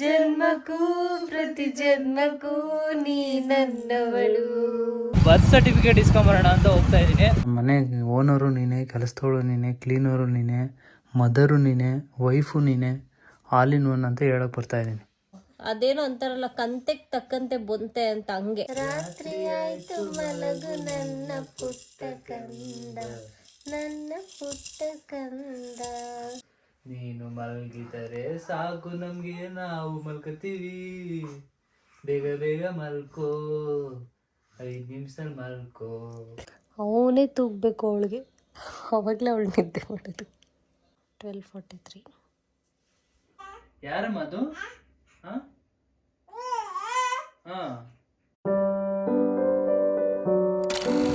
ಜನ್ಮಕ್ಕೂ ಪ್ರತಿ ಜನ್ಮಕ್ಕೂ ನೀ ನನ್ನವಳು ಬರ್ತ್ ಸರ್ಟಿಫಿಕೇಟ್ ಇಸ್ಕೊಂಬರೋಣ ಅಂತ ಹೋಗ್ತಾ ಇದ್ದೀನಿ. ಮನೆ ಓನರು ನೀನೆ ಕೆಲಸದವಳು ನೀನೆ ಕ್ಲೀನರು ನೀನೆ ಮದರು ನೀನೆ ವೈಫು ನೀನೆ ಆಲ್ ಇನ್ ಒನ್ ಅಂತ ಹೇಳಕ್ ಬರ್ತಾ ಇದ್ದೀನಿ. ಅದೇನೋ ಅಂತಾರಲ್ಲ ಕಂತೆಗ್ ತಕ್ಕಂತೆ ಬೊಂತೆ ಅಂತ ಹಂಗೆ. ರಾತ್ರಿ ಆಯ್ತು ಮಲಗು ನನ್ನ ಪುಟ್ಟ ಕಂದ ನನ್ನ ಪುಟ್ಟ ಕಂದ. ನೀನು ಮಲಗಿದರೆ ಸಾಕು ನಮಗೆ ನಾವು ಮಲ್ಕತೀವಿ ಬೇಗ ಬೇಗ ಮಲ್ಕೋ ಐದು ನಿಮಿಷದಲ್ಲಿ ಮಲ್ಕೋ. ಅವನೇ ತೂಗ್ಬೇಕು ಅವಳಿಗೆ. ಅವಾಗಲೇ ಅವಳು ನಿದ್ದೆ ಮಾಡೋದು. ಟ್ವೆಲ್ ಫಾರ್ಟಿ ತ್ರೀ ಯಾರಮ್ಮ ಅದು? ಹಾಂ? ಹಾ.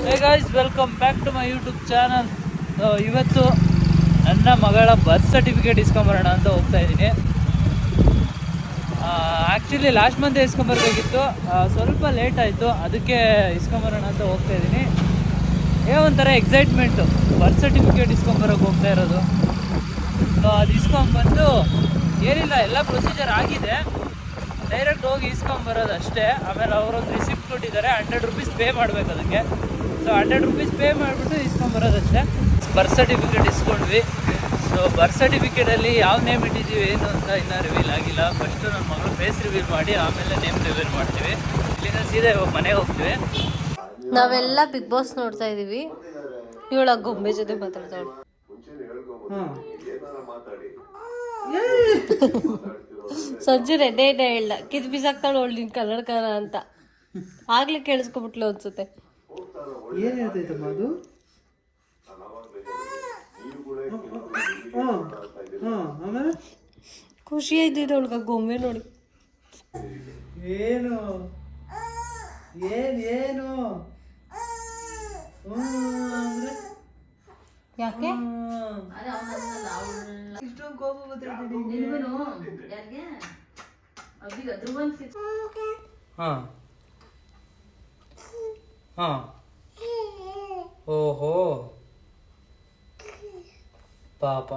Hey guys welcome back to my YouTube channel ಇವತ್ತು ನನ್ನ ಮಗಳ ಬರ್ತ್ ಸರ್ಟಿಫಿಕೇಟ್ ಇಸ್ಕೊಂಬರೋಣ ಅಂತ ಹೋಗ್ತಾ ಇದ್ದೀನಿ. ಆ್ಯಕ್ಚುಲಿ ಲಾಸ್ಟ್ ಮಂತ್ ಇಸ್ಕೊಂಬರ್ಬೇಕಿತ್ತು. ಸ್ವಲ್ಪ ಲೇಟ್ ಆಯಿತು. ಅದಕ್ಕೆ ಇಸ್ಕೊಂಬರೋಣ ಅಂತ ಹೋಗ್ತಾ ಇದ್ದೀನಿ. ಏ ಒಂಥರ ಎಕ್ಸೈಟ್ಮೆಂಟು ಬರ್ತ್ ಸರ್ಟಿಫಿಕೇಟ್ ಇಸ್ಕೊಂಬರೋಕೆ ಹೋಗ್ತಾ ಇರೋದು. ಸೊ ಅದು ಇಸ್ಕೊಂಬಂದು ಏನಿಲ್ಲ, ಎಲ್ಲ ಪ್ರೊಸೀಜರ್ ಆಗಿದೆ. ಡೈರೆಕ್ಟ್ ಹೋಗಿ ಇಸ್ಕೊಂಬರೋದು ಅಷ್ಟೇ. ಆಮೇಲೆ ಅವರೊಂದು ರಿಸಿಪ್ಟ್ ಕೊಟ್ಟಿದ್ದಾರೆ. ಹಂಡ್ರೆಡ್ ರುಪೀಸ್ ಪೇ ಮಾಡಬೇಕು ಅದಕ್ಕೆ. ಸೊ ಹಂಡ್ರೆಡ್ ರುಪೀಸ್ ಪೇ ಮಾಡಿಬಿಟ್ಟು ಇಸ್ಕೊಂಬರೋದಷ್ಟೇ ಬರ್ತ್ ಸರ್ಟಿಫಿಕೇಟ್ ಇಸ್ಕೊಂಡ್ವಿ. ಸೊ ಬರ್ತ್ ಸರ್ಟಿಫಿಕೇಟಲ್ಲಿ ಯಾವ ನೇಮ್ ಇಟ್ಟಿದ್ದೀವಿ ಏನು ಅಂತ ಇನ್ನೂ ರಿವೀಲ್ ಆಗಿಲ್ಲ. ಫಸ್ಟು ನನ್ನ ಮಗಳು ಫೇಸ್ ರಿವೀಲ್ ಮಾಡಿ ಆಮೇಲೆ ನೇಮ್ ರಿವೀಲ್ ಮಾಡ್ತೀವಿ. ಇಲ್ಲಿಂದ ಸೀದಾ ಇವಾಗ ಮನೆಗೆ ಹೋಗ್ತೀವಿ. ನಾವೆಲ್ಲ ಬಿಗ್ ಬಾಸ್ ನೋಡ್ತಾ ಇದ್ದೀವಿ ಇವಳ ಗೊಂಬೆ ಜೊತೆ ಮಾತಾಡ್ತಾಳು. ಸಂಜು ರೆಡ್ಡೆ ಡೇ ಹೇಳ್ದ. ಕಿತ್ ಬಿಸಾಕ್ತಾಳು ಅವಳು ನಿನ್ ಕನ್ನಡಕನ ಅಂತ. ಆಗ್ಲಿ ಕೇಳಿಸ್ಕೊಬಿಟ್ಲು ಅನ್ಸುತ್ತೆ. ಏನು ಹೇಳ್ತೈತಮ್ಮ ಅದು ಹಾಂ ಹಾಂ ಆಮೇಲೆ ಖುಷಿ ಆಯ್ತಿದೆ ಅವಳಿಗೆ ಗೊಂಬೆ ನೋಡಿ. ಏನು? ಏನ್ ಏನು? ಯಾಕೆ? ಇಷ್ಟೊಂದು ಕೋಪ ಹಾ. ಹಾ. ಓಹೋ. ಪಾಪ.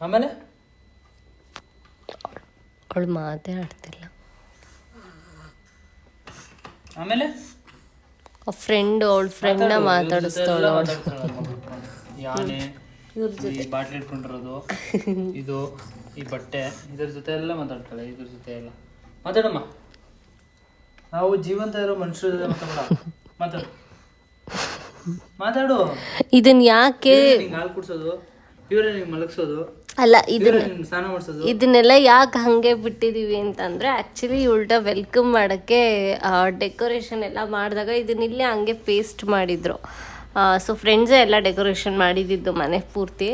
ಆಮೇಲೆ? ಅವಳು ಮಾತೇ ಆಡ್ತಿಲ್ಲ. ಆಮೇಲೆ? ಆ ಫ್ರೆಂಡ್ ಅವಳ. ಫ್ರೆಂಡ್ನ ಮಾತಾಡಿಸ್ತಾಳು ಯಾನೆ ಈ ಬಾಟ್ಲಿ ಇಟ್ಕೊಂಡಿರೋದು ಇದು ಈ ಬಟ್ಟೆ ಇದ್ರ ಜೊತೆ ಎಲ್ಲ ಮಾತಾಡ್ತಾಳೆ ಇದ್ರ ಜೊತೆ ಎಲ್ಲ ಮಾತಾಡಮ್ಮ. ನಾವು ಜೀವಂತ ಇರೋ ಮನುಷ್ಯರ ಜೊತೆ ಮಾತಾಡ ಮಾತಾಡು. ಮಾತಾಡು. ಇದನ್ ಯಾಕೆ ಹಾಲು ಕುಡ್ಸೋದು? ಇವರೇ ನಿಂಗೆ ಮಲಗಿಸೋದು? ಅಲ್ಲ ಇದನ್ನ ಸ್ನಾನ ಮಾಡಿಸೋದು? ಇದನ್ನೆಲ್ಲ ಯಾಕೆ ಹಾಗೆ ಬಿಟ್ಟಿದೀವಿ ಅಂತಂದ್ರೆ ಆ್ಯಕ್ಚುಲಿ ಉಲ್ಟ ವೆಲ್ಕಮ್ ಮಾಡೋಕ್ಕೆ ಡೆಕೋರೇಷನ್ ಎಲ್ಲ ಮಾಡಿದಾಗ ಇದನ್ನಿಲ್ಲೇ ಹಂಗೆ ಪೇಸ್ಟ್ ಮಾಡಿದ್ರು. ಸೊ ಫ್ರೆಂಡ್ಸೇ ಎಲ್ಲ ಡೆಕೋರೇಷನ್ ಮಾಡಿದ್ದು ಮನೆ ಪೂರ್ತಿ.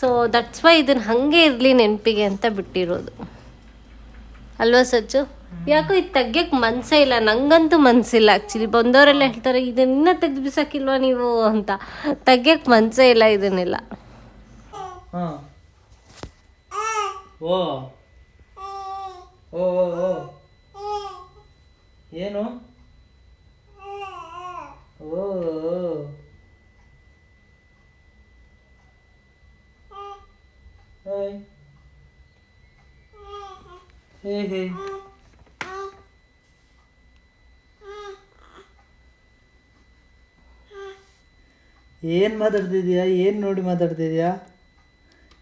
ಸೊ ದಟ್ಸ್ ವೈ ಇದನ್ನ ಹಂಗೆ ಇರಲಿ ನೆನಪಿಗೆ ಅಂತ ಬಿಟ್ಟಿರೋದು. ಅಲ್ವಾ ಸಚ್ಚು ಯಾಕೋ ಇದು ತೆಗಿಯೋಕ್ಕೆ ಮನಸ್ಸೇ ಇಲ್ಲ, ನಂಗಂತೂ ಮನಸ್ಸಿಲ್ಲ ಆ್ಯಕ್ಚುಲಿ ಬಂದವರೆಲ್ಲ ಹೇಳ್ತಾರೆ, ಇದನ್ನ ತೆಗ್ದು ಬಿಸಾಕಿಲ್ವಾ ನೀವು? ಅಂತ. ತೆಗಿಯೋಕ್ಕೆ ಮನಸ್ಸೇ ಇಲ್ಲ ಇದನ್ನೆಲ್ಲ. ಓ. ಓ ಓ ಏನು? ಓ ಓ. ಹೇ ಹೇ ಏನು ಮಾತಾಡ್ತಿದ್ಯಾ? ಏನು ನೋಡಿ ಮಾತಾಡ್ತಿದ್ಯಾ?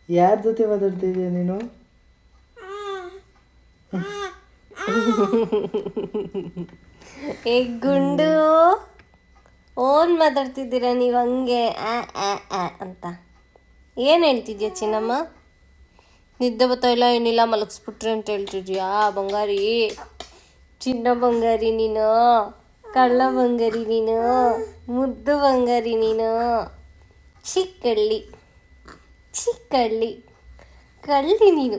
ಯಾರ ಜೊತೆ ಮಾತಾಡ್ತಿದ್ಯಾ ನೀನು? ಏ ಗುಂಡು, ಓನ್ ಮಾತಾಡ್ತಿದ್ದೀರಾ ನೀವು ಹಂಗೆ ಆ ಅಂತ. ಏನು ಹೇಳ್ತಿದ್ಯಾ ಚಿನ್ನಮ್ಮ? ನಿದ್ದೆ ಬತ್ತಾಯಿಲ್ಲ ಏನಿಲ್ಲ, ಮಲಗಿಸ್ಬಿಟ್ರಿ ಅಂತ ಹೇಳ್ತಿದ್ಯಾ ಬಂಗಾರಿ, ಚಿನ್ನ ಬಂಗಾರಿ ನೀನು, ಕಳ್ಳ ಬಂಗಾರಿ ನೀನು, ಮುದ್ದು ಬಂಗಾರಿ ನೀನು. ಚಿಕ್ಕಳ್ಳಿ ಚಿಕ್ಕಳ್ಳಿ ಕಳ್ಳಿ ನೀನು.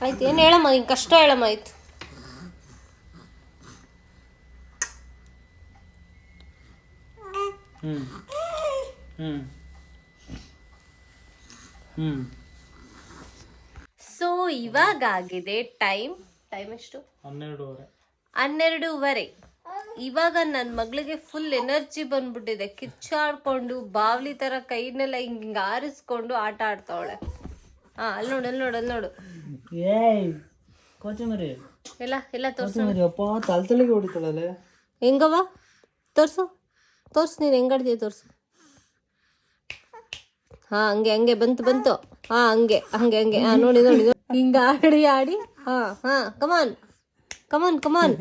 ಆಯ್ತು, ಏನು ಹೇಳಮ್ಮ, ನಿನ್ ಕಷ್ಟ ಹೇಳಮ್ಮ, ಆಯ್ತು. ಹ್ಞೂ ಹ್ಞೂ ಹ್ಞೂ ಸೊ ಇವಾಗ ಆಗಿದೆ ಟೈಮ್. ಟೈಮ್ ಎಷ್ಟು? ಹನ್ನೆರಡೂವರೆ. ಹನ್ನೆರಡೂವರೆ. ಇವಾಗ ನನ್ನ ಮಗಳಿಗೆ ಫುಲ್ ಎನರ್ಜಿ ಬಂದ್ಬಿಟ್ಟಿದೆ. ಕಿಚ್ಚಾಡ್ಕೊಂಡು ಬಾವಲಿ ಥರ ಕೈನೆಲ್ಲ ಹಿಂಗೆ ಹಿಂಗೆ ಆರಿಸ್ಕೊಂಡು ಆಟ ಆಡ್ತಾವಳೆ. ಹಾ ಅಲ್ಲಿ ನೋಡು ಅಲ್ಲಿ ನೋಡು ಅಲ್ಲಿ ನೋಡು. ಏಯ್ ಕೊತ್ತಂಬರಿ ಎಲ್ಲ ಎಲ್ಲ ತೋರ್ಸು. ಕೊತ್ತಂಬರಿ ಅಪ್ಪ ತಲೆ ತಲೆಗೆ ಹೊಡಿತಾಳಲ್ಲ. ಹೆಂಗವ ತೋರ್ಸು. ತೋರ್ಸು ನೀನು ಹೆಂಗಾಡ್ತೀಯ ತೋರ್ಸು. ಹಾ ಹಂಗೆ ಹಂಗೆ ಬಂತು ಬಂತು. ಹಾ ಹಂಗೆ ಹಂಗೆ ಹಂಗೆ. ಹಾ ನೋಡಿ ನೋಡಿ. ಹಿಂಗ ಆಡಿ ಆಡಿ. ಹಾ ಹಾ come on come on come on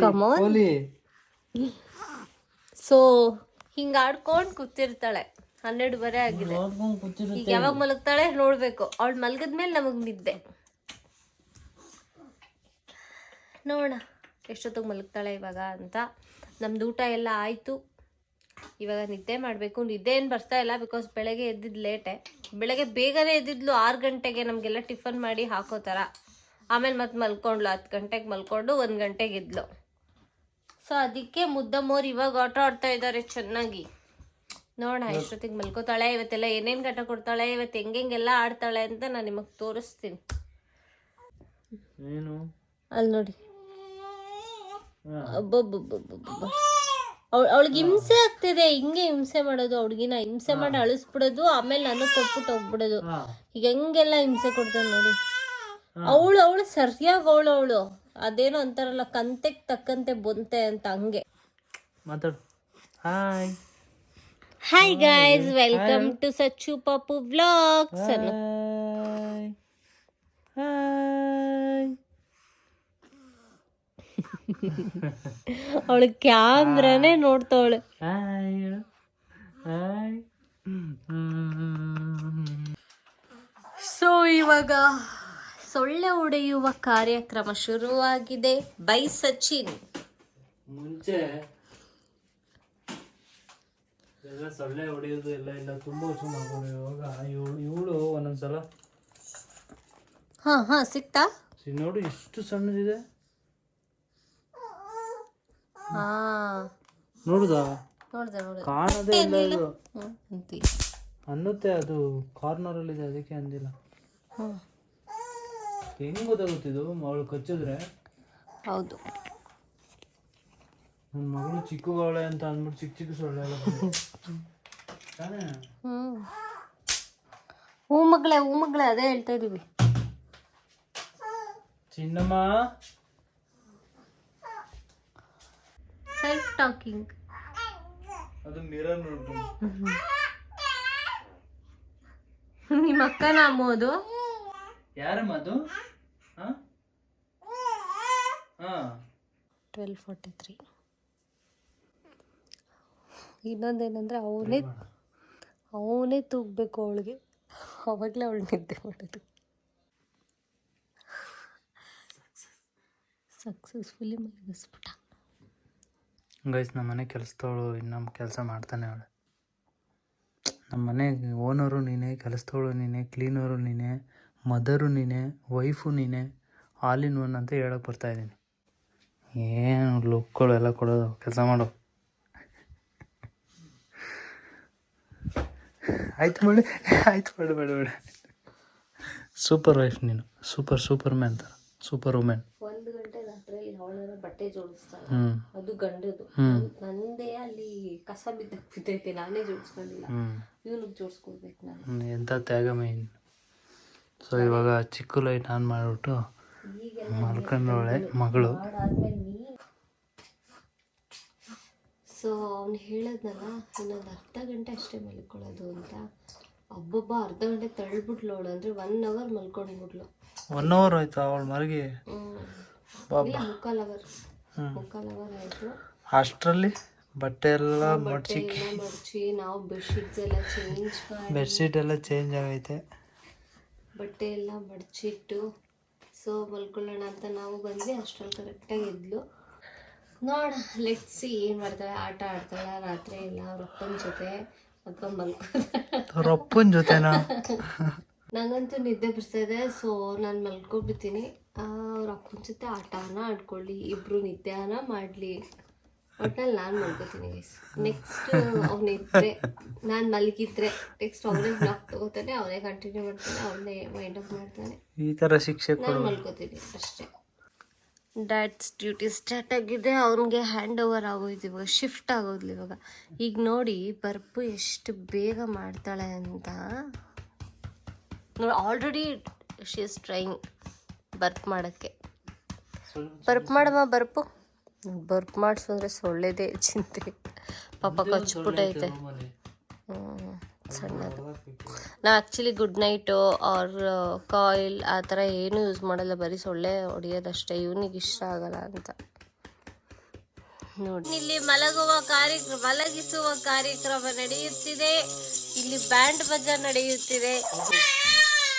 come on so ಹಿಂಗ ಆಡ್ಕೊಂಡು ಕೂತಿರ್ತಾಳೆ. ಹನ್ನೆರಡುವರೆ ಆಗಿದೆ. ಈಗ ಯಾವಾಗ ಮಲಗ್ತಾಳೆ ನೋಡ್ಬೇಕು. ಅವಳು ಮಲಗದ್ಮೇಲೆ ನಮಗ್ ನಿದ್ದೆ. ನೋಡೋಣ ಎಷ್ಟೊತ್ತಿಗೆ ಮಲಗ್ತಾಳೆ ಇವಾಗ ಅಂತ. ನಮ್ದು ಊಟ ಎಲ್ಲ ಆಯಿತು. ಇವಾಗ ನಿದ್ದೆ ಮಾಡಬೇಕು. ನಿದ್ದೆ ಏನು ಬರ್ತಾ ಇಲ್ಲ ಬಿಕಾಸ್ ಬೆಳಗ್ಗೆ ಎದ್ದಿದ್ದು ಲೇಟೆ ಬೆಳಗ್ಗೆ ಬೇಗನೆ ಎದ್ದಿದ್ಲು ಆರು ಗಂಟೆಗೆ ನಮಗೆಲ್ಲ ಟಿಫನ್ ಮಾಡಿ ಹಾಕೋ ಥರ. ಆಮೇಲೆ ಮತ್ತೆ ಮಲ್ಕೊಂಡ್ಲು ಹತ್ತು ಗಂಟೆಗೆ ಮಲ್ಕೊಂಡು ಒಂದು ಗಂಟೆಗೆ ಇದ್ಲು ಸೊ ಅದಕ್ಕೆ ಮುದ್ದಮ್ಮೋರು ಇವಾಗ ಆಟ ಆಡ್ತಾ ಇದ್ದಾರೆ ಚೆನ್ನಾಗಿ. ನೋಡೋಣ ಎಷ್ಟೊತ್ತಿಗೆ ಮಲ್ಕೋತಾಳೆ ಇವತ್ತೆಲ್ಲ ಏನೇನು ಘಟ ಕೊಡ್ತಾಳೆ ಇವತ್ತು ಹೆಂಗೆಲ್ಲ ಆಡ್ತಾಳೆ ಅಂತ ನಾನು ನಿಮಗೆ ತೋರಿಸ್ತೀನಿ. ಅಲ್ಲಿ ನೋಡಿ. ಅವಳು ಅವಳಿಗೆ ಹಿಂಸೆ ಆಗ್ತಿದೆ. ಹಿಂಗೆ ಹಿಂಸೆ ಮಾಡೋದು ಅವಳಿಗಿನ ಹಿಂಸೆ ಮಾಡಿ ಅಳಿಸ್ಬಿಡೋದು ಆಮೇಲೆ ನಾನು ಕೊಟ್ಬಿಟ್ಟು ಹೋಗ್ಬಿಡೋದು. ಈಗ ಹೆಂಗೆಲ್ಲ ಹಿಂಸೆ ಕೊಡ್ತಾನೆ ನೋಡಿ. ಅವಳು ಅವಳು ಸರಿಯಾಗಿ ಅವಳು ಅವಳು. ಅದೇನೋ ಅಂತಾರಲ್ಲ ಕಂತೆಗೆ ತಕ್ಕಂತೆ ಬಂತೆ ಅಂತ ಹಂಗೆ. ಮಾತಾಡು. Hi hi guys welcome to Sachu Papu vlogs hi hi ಅವಳು ಕ್ಯಾಮ್ರಾನೇ ನೋಡ್ತಾವಳು. Hi hi. ಸೊ ಇವಾಗ ಸೊಳ್ಳೆ ಹೊಡೆಯುವ ಕಾರ್ಯಕ್ರಮ ಶುರುವಾಗಿದೆ. ಬೈ ಸಚಿನ್. ಮುಂಚೆ ಎಲ್ಲ ಸೊಳ್ಳೆ ಹೊಡೆಯೋದು ಎಲ್ಲ ಇಲ್ಲ ತುಂಬಾ ಹುಚ್ಚು ಮಾಡ್ಕೊಂಡು ಇವಾಗ ಇವಳು ಇವಳು ಒಂದೊಂದ್ಸಲ. ಹಾ ಹಾ ಸಿಕ್ತಾ? ನೋಡು ಎಷ್ಟು ಸಣ್ಣದಿದೆ. ನೋಡುದಾ? ನೋಡ್ದೆ ನೋಡ್ದೆ. ಕಾಣದೇ ಇಲ್ಲ ಇದು ಹ್ಮ್, ಅಂತಿ. ಅನ್ನುತ್ತೆ ಅದು. ಕಾರ್ನರ್ ಅಲ್ಲಿ ಇದೆ ಅದಕ್ಕೆ ಅಂದಿಲ್ಲ. ಹ್ಮ್ ಹೆಂಗ್ ಗೊತ್ತಾಗುತ್ತಿದ್ದು ಅವಳು ಕಚ್ಚಿದ್ರೆ? ಹೌದು. ನನ್ನ ಮಗಳು ಚಿಕ್ಕವಳೆ ಅಂತ ಅಂದ್ಬಿಟ್ಟು ಚಿಕ್ಕ ಚಿಕ್ಕ ಸೊಳ್ಳೆ ಎಲ್ಲ. ತಾನೇ? ಹೂ ಮಗಳೇ ಹೂ ಮಗಳೇ ಅದೇ ಹೇಳ್ತಾ ಇದೀವಿ. ಚಿನ್ನಮ್ಮ? ಸೆಲ್ಫ್ ಟಾಕಿಂಗ್ ಅದು ಮಿರರ್ ನಿಮ್ಮ ಅಕ್ಕನ ಅಮ್ಮೋದು? ಯಾರಮ್ಮ ಅದು? ಹಾ? ಹಾ. ಟ್ವೆಲ್ ಫೋರ್ಟಿ ತ್ರೀ ಇನ್ನೊಂದೇನಂದ್ರೆ ಅವನೇ ಅವನೇ ತೂಗಬೇಕು ಅವಳಿಗೆ. ಅವಾಗಲೇ ಅವಳು ನಿದ್ದೆ ಮಾಡೋದು. ಸಕ್ಸಸ್ಫುಲಿ ಮಲಗಿಸ್ಬಿಟ್ಟ ಗೈಸ್ ನಮ್ಮ ಮನೆ ಕೆಲಸದವಳು ಕೆಲಸ ಮಾಡ್ತಾನೆ ಅವಳು. ನಮ್ಮ ಮನೆ ಓನರು ನೀನೇ, ಕೆಲಸದವಳು ನೀನೇ, ಕ್ಲೀನರು ನೀನೇ, ಮದರು ನೀನೇ, ವೈಫು ನೀನೇ, ಆಲ್ ಇನ್ ಒನ್ ಅಂತ ಹೇಳೋಕೆ ಬರ್ತಾಯಿದ್ದೀನಿ ಏನು ಲುಕ್ಗಳು ಎಲ್ಲ ಕೊಡೋದು, ಕೆಲಸ ಮಾಡು. ಆಯ್ತು ಮಾಡಿ ಆಯ್ತು ಬೇಡ ಬೇಡ ಬೇಡ. ಸೂಪರ್ ವೈಫ್ ನೀನು. ಸೂಪರ್ ಸೂಪರ್ ಮ್ಯಾನ್ ಥರ ಸೂಪರ್ ವುಮೆನ್ ಒಂದು ಗಂಟೆ ಬಟ್ಟೆ ಜೋಡಿಸ್ತಾಳೆ. ಅದು ಗಂಡದು. ನಂದೇ ಅಲ್ಲಿ ಕಸ ಬಿದ್ದಾಗ ಬಿದ್ದೈತೆ ನಾನೇ ಜೋಡಿಸ್ಕೊಂಡಿಲ್ಲ. ಇವನಿಗೆ ಜೋಡಿಸ್ಕೊಡ್ಬೇಕು ನಾನು. ಎಂತ ತ್ಯಾಗ ಮೈನ್? ಸೊ ಇವಾಗ ಚಿಕ್ಕ ಲೈಟ್ ಆನ್ ಮಾಡಿಬಿಟ್ಟು ಮಲ್ಕೊಂಡವಳೆ ಮಗಳು. ಸೊ ಅವ್ನು ಹೇಳದ್ನಲ್ಲ ಇನ್ನೊಂದು ಅರ್ಧ ಗಂಟೆ ಅಷ್ಟೇ ಮಲ್ಕೊಳ್ಳೋದು ಅಂತ. ಒಬ್ಬೊಬ್ಬ ಅರ್ಧ ಗಂಟೆ ತಳ್ಬಿಟ್ಲು ಅವಳು. ಅಂದ್ರೆ ಒನ್ ಅವರ್ ಮಲ್ಕೊಂಡ್ಬಿಟ್ಲು. ಒನ್ ಅವರ್ ಆಯ್ತು? ಅವಳು ಮರಗಿ ಹ್ಮ್ ಬಾಬಾ. ಇಲ್ಲ ಮುಕ್ಕಾಲ್ ಅವರ್ ಹ್ಮ್. ಅವರ್ ಆಯ್ತು ಅಷ್ಟರಲ್ಲಿ ಬಟ್ಟೆ ಎಲ್ಲ ಮಡ್ಚಿಕ್ಕಿ ಮಡ್ಚಿ ನಾವು ಬೆಡ್ಶೀಟ್ಸ್ ಎಲ್ಲ ಚೇಂಜ್ ಬೆಡ್ಶೀಟ್ ಎಲ್ಲ ಚೇಂಜ್ ಆಗೈತೆ. ಬಟ್ಟೆ ಎಲ್ಲ ಮಡಚಿಟ್ಟು ಸೊ ಮಲ್ಕೊಳ್ಳೋಣ ಅಂತ ನಾವು ಬಂದ್ವಿ. ಅಷ್ಟ್ರಲ್ಲಿ ಕರೆಕ್ಟಾಗಿ ಇದ್ಲು ನೋಡ ಲೆಟ್ಸಿ ಏನು ಮಾಡ್ತಾಳೆ ಆಟ ಆಡ್ತಾಳೆ ರಾತ್ರಿ ಎಲ್ಲ ಅವ್ರ ಅಪ್ಪನ ಜೊತೆ ಅಥವಾ ಮಲ್ಕೋತಾಳೆ. ಅಪ್ಪನ ಜೊತೆನಾ? ನಂಗಂತೂ ನಿದ್ದೆ ಬರ್ತಾ ಇದೆ ಸೊ ನಾನು ಮಲ್ಕೊಬಿಡ್ತೀನಿ ಅವ್ರ ಅಪ್ಪನ ಜೊತೆ ಆಟನ ಆಡ್ಕೊಳ್ಳಿ ಇಬ್ರು ನಿದ್ದೆನ ಮಾಡಲಿ. ಒಟ್ನಲ್ಲಿ ನಾನು ಮಲ್ಕೋತೀನಿ ಗೈಸ್ ನೆಕ್ಸ್ಟ್ ಅವನಿದ್ರೆ ನಾನು ಮಲಗಿದ್ರೆ ನೆಕ್ಸ್ಟ್ ಅವನೇ ಬ್ಲಾಕ್ ತಗೋತಾನೆ ಅವನೇ ಕಂಟಿನ್ಯೂ ಮಾಡ್ತಾನೆ ಅವನೇ ಮೈಂಡ್ ಅಪ್ ಮಾಡ್ತಾನೆ. ಈ ಥರ ಶಿಕ್ಷೆ ನಾನು ಮಲ್ಕೋತೀನಿ ಅಷ್ಟೇ. ಡ್ಯಾಡ್ಸ್ ಡ್ಯೂಟಿ ಸ್ಟಾರ್ಟ್ ಆಗಿದೆ ಅವನಿಗೆ ಹ್ಯಾಂಡ್ ಓವರ್ ಆಗೋಯ್ತು ಇವಾಗ ಶಿಫ್ಟ್ ಆಗೋದ್ಲಿ ಇವಾಗ. ಈಗ ನೋಡಿ ಬರ್ಪು ಎಷ್ಟು ಬೇಗ ಮಾಡ್ತಾಳೆ ಅಂತ. ನೋಡಿ already she is trying burp ಮಾಡೋಕ್ಕೆ. ಬರ್ಪ್ ಮಾಡಮ್ಮ ಬರ್ಪು. ಬರ್ಪ್ ಮಾಡಿಸಿದ್ರೆ ಸೊಳ್ಳೆದೇ ಚಿಂತೆ. ಪಾಪ ಕಚ್ಬಿಟ್ಟೈತೆ. ಹ್ಞೂ ಸಣ್ಣದು. ನಾ actually good night or coil ಆ ಥರ ಏನೂ ಯೂಸ್ ಮಾಡಲ್ಲ. ಬರೀ ಸೊಳ್ಳೆ ಹೊಡಿಯೋದಷ್ಟೇ. ಇವನಿಗೆ ಇಷ್ಟ ಆಗಲ್ಲ ಅಂತ. ನೋಡಿ. ಇಲ್ಲಿ ಮಲಗುವ ಕಾರ್ಯಕ್ರಮ ಮಲಗಿಸುವ ಕಾರ್ಯಕ್ರಮ ನಡೆಯುತ್ತಿದೆ. ಇಲ್ಲಿ ಬ್ಯಾಂಡ್ ಬಜಾ ನಡೆಯುತ್ತಿದೆ.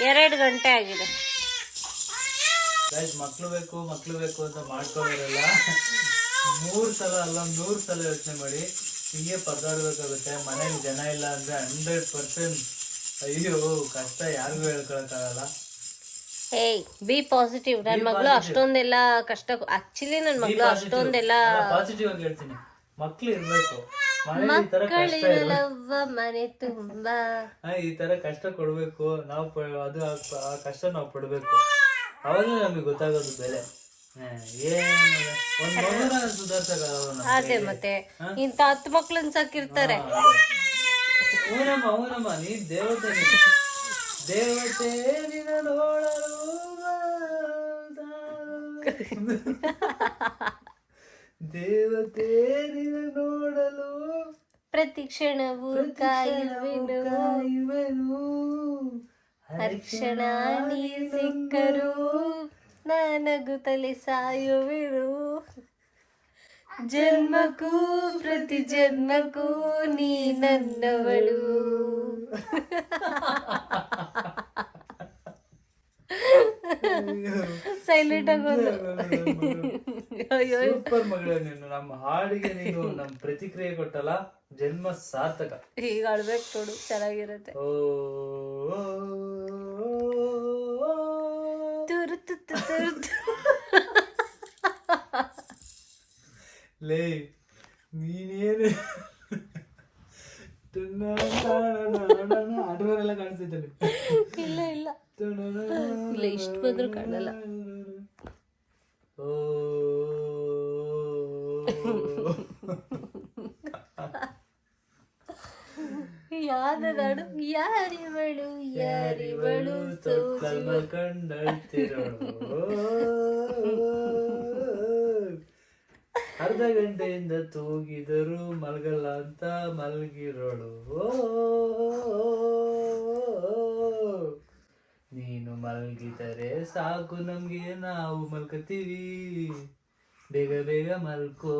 ಎರಡು ಗಂಟೆ ಆಗಿದೆ. ಗೈಸ್ ಮಕ್ಳು ಬೇಕು ಮಕ್ಳು ಬೇಕು ಅಂತ ಮಾಡ್ಕೊಂಡಿರಲ್ಲ ಮೂರ್ ಸಲ ಅಲ್ಲ ನೂರ್ ಸಲ ಯೋಚನೆ ಮಾಡಿ. ಹಿಂಗೆ ಪರದಾಡ್ಬೇಕಾಗುತ್ತೆ. ಮನೇಲಿ ಜನ ಇಲ್ಲ ಅಂದ್ರೆ ಹಂಡ್ರೆಡ್ ಪರ್ಸೆಂಟ್ ಅಯ್ಯೋ ಕಷ್ಟ ಯಾರಿಗೂ ಹೇಳ್ಕೊಳಕ್ಕಾಗಲ್ಲ. ಏಯ್ ಬಿ ಪಾಸಿಟಿವ್ ನನ್ನ ಮಗಳು ಅಷ್ಟೊಂದೆಲ್ಲ ಕಷ್ಟ ಆಕ್ಚುಲಿ ನನ್ನ ಮಗಳು ಅಷ್ಟೊಂದೆಲ್ಲ ಪಾಸಿಟಿವ್ ಆಗಿ ಹೇಳ್ತೀನಿ. ಮಕ್ಳು ಇರ್ಬೇಕು. ಮನೇಲಿ ಈ ತರ ಕಷ್ಟ ಇರ್ಬೇಕು. ಮಕ್ಕಳಿರಲವ್ವ ಮನೆ ತುಂಬಾ. ಈ ತರ ಕಷ್ಟ ಕೊಡ್ಬೇಕು. ನಾವು ಅದು ಆ- ಆ ಕಷ್ಟ ನಾವು ಪಡ್ಬೇಕು. ಅವಾಗ ನಮಗೆ ಗೊತ್ತಾಗೋದು ಬೆಲೆ. ಅದೇ ಮತ್ತೆ ಇಂಥ ಹತ್ತು ಮಕ್ಳನ್ ಸಾಕಿರ್ತಾರೆ ಹೂನಮ್ಮ ಹೂನಮ್ಮ ನೀನ್ ದೇವತೆ ದೇವತೆ ನಿನ್ನ ನೋಡಲು ದೇವತೆ ನಿನ್ನ ನೋಡಲು ಪ್ರತಿ ಕ್ಷಣವೂ ಕಾಯುವೆನು. ಹರಿಕ್ಷಣ ನೀ ಸಿಕ್ಕರು ನನಗುತ್ತಲೇ ಸಾಯುವಿರು ಜನ್ಮಕ್ಕೂ ಪ್ರತಿ ಜನ್ಮಕ್ಕೂ ನೀ ನನ್ನವಳು. ಸೈಲೆಂಟ್ ಆಗೋದು ಅಯ್ಯೋ. ಸೂಪರ್ ಮಗಳೇ ನೀನು. ನಮ್ಮ ಹಾಡಿಗೆ ನೀನು ನಮ್ಮ ಪ್ರತಿಕ್ರಿಯೆ ಕೊಟ್ಟಲ್ಲ ಜನ್ಮ ಸಾರ್ಥಕ. ಈಗ ಆಡ್ಬೇಕು ನೋಡು ಚೆನ್ನಾಗಿರುತ್ತೆ. ಓ. lê ಯಾರಿವಳು ಯಾರಿವಳು ಮಲ್ಕೊಂಡಳ್ತಿರೋಳು ಅರ್ಧ ಗಂಟೆಯಿಂದ ತೂಗಿದರು ಮಲಗಲ್ಲ ಅಂತ ಮಲಗಿರೋಳು. ನೀನು ಮಲಗಿದರೆ ಸಾಕು ನಮ್ಗೆ ನಾವು ಮಲ್ಕತೀವಿ ಬೇಗ ಬೇಗ ಮಲ್ಕೋ.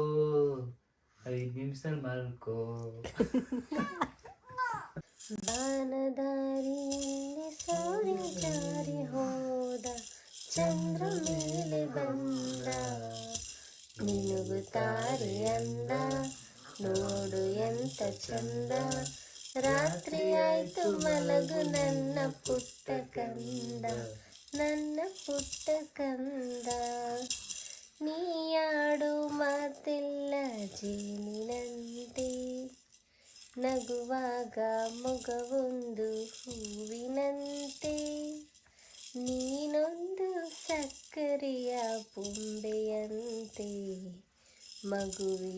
ಐದು ನಿಮಿಷ ಮಲ್ಕೋ. ಬಾನದಾರಿಯಲ್ಲಿ ಸೂರ್ಯ ಜಾರಿ ಹೋದ ಚಂದ್ರ ಮೇಲೆ ಬಂದ ಮಿನುಗುತ್ತಾರೆ ಅಂದ ನೋಡು ಎಂತ ಚಂದ ರಾತ್ರಿ ಆಯ್ತು ಮಲಗು ನನ್ನ ಪುಟ್ಟ ಕಂದ ನನ್ನ ಪುಟ್ಟ ಕಂದ ನೀಯಾಡು ಮಾತಿಲ್ಲ ಜೇನಿನಂತೆ ನಗುವಾಗ ಮೊಗವೊಂದು ಹೂವಿನಂತೆ ನೀನೊಂದು ಸಕ್ಕರೆಯ ಪುಂಬೆಯಂತೆ ಮಗುವೇ